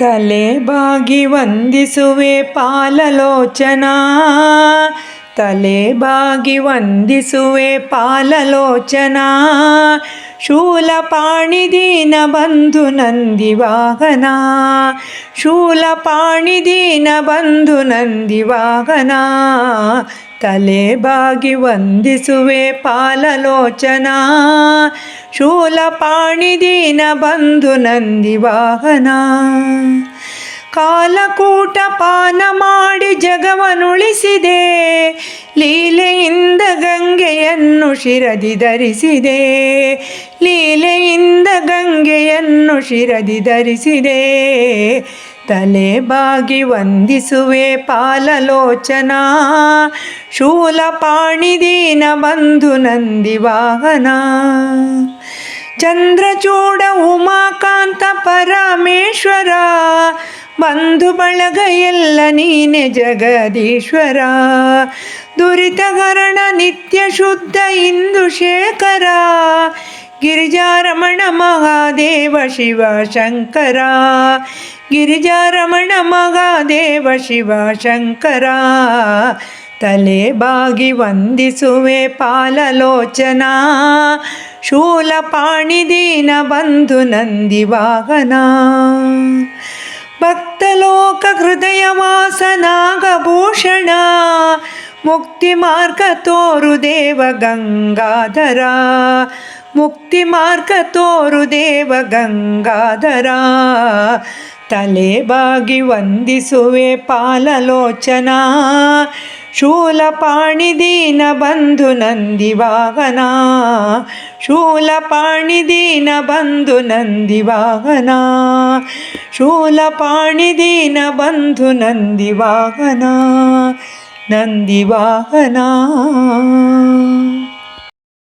ತಲೆ ಬಾಗಿ ವಂದಿಸುವೆ ಪಾಲಲೋಚನಾ. ತಲೆ ಬಾಗಿ ವಂದಿಸುವೆ ಪಾಲಲೋಚನಾ. ಶೂಲಪಾಣಿ ದೀನ ಬಂಧು ನಂದಿವಾಹನ. ಶೂಲಪಾಣಿ ದೀನ ಬಂಧು ನಂದಿವಾಹನ. ತಲೆ ಬಾಗಿ ವಂದಿಸುವೆ ಪಾಲಲೋಚನಾ. ಶೂಲಪಾಣಿ ದೀನ ಬಂಧು ನಂದಿವಾಹನ ಕಾಲಕೂಟ ಪಾನ ಮಾಡಿ ಜಗವನುಳಿಸಿದೆ. ಲೀಲೆಯಿಂದ ಗಂಗೆಯನ್ನು ಶಿರದಿ ಧರಿಸಿದೆ. ಲೀಲೆಯಿಂದ ಗಂಗೆಯನ್ನು ಶಿರದಿ ಧರಿಸಿದೆ. ತಲೆ ಬಾಗಿ ವಂದಿಸುವೆ ಪಾಲಲೋಚನ. ಶೂಲಪಾಣಿ ದೀನ ಬಂಧು ನಂದಿವಾಹನ ಚಂದ್ರಚೂಡ ಉಮಾಕಾಂತ ಪರಮೇಶ್ವರ, ಬಂಧು ಬಳಗ ಎಲ್ಲ ನೀನೆ ಜಗದೀಶ್ವರ ದುರಿತಕರಣ ನಿತ್ಯ ಶುದ್ಧ ಇಂದು ಶೇಖರ, ಗಿರಿಜಾರಮಣ ಮಹಾದೇವ ಶಿವ ಶಂಕರ, ಗಿರಿಜಾರಮಣ ಮಹಾದೇವ ಶಿವ ಶಂಕರ. ತಲೆ ಬಾಗಿ ವಂದಿಸುವೆ ಪಾಲಲೋಚನ. ಶೂಲಪಾಣಿ ದೀನ ಬಂಧು ನಂದಿ ವಾಹನ. ಭಕ್ತಲೋಕ ಹೃದಯ ವಾಸನಾಗಭೂಷಣ ಮುಕ್ತಿ ಮಾರ್ಗ ತೋರು ದೇವ ಗಂಗಾಧರ. ಮುಕ್ತಿ ಮಾರ್ಗ ತೋರು ದೇವ ಗಂಗಾಧರ. ತಲೆ ಬಾಗಿ ವಂದಿಸುವೆ ಪಾಲಲೋಚನಾ. ಶೂಲಪಾಣಿ ದೀನ ಬಂಧು ನಂದಿವಾಹನ ಶೂಲಪಾಣಿ ದೀನ ಬಂಧು ನಂದಿವಾಹನ ಶೂಲಪಾಣಿ ದೀನ ಬಂಧು ನಂದಿವಾಹನ ನಂದಿವಾಹನ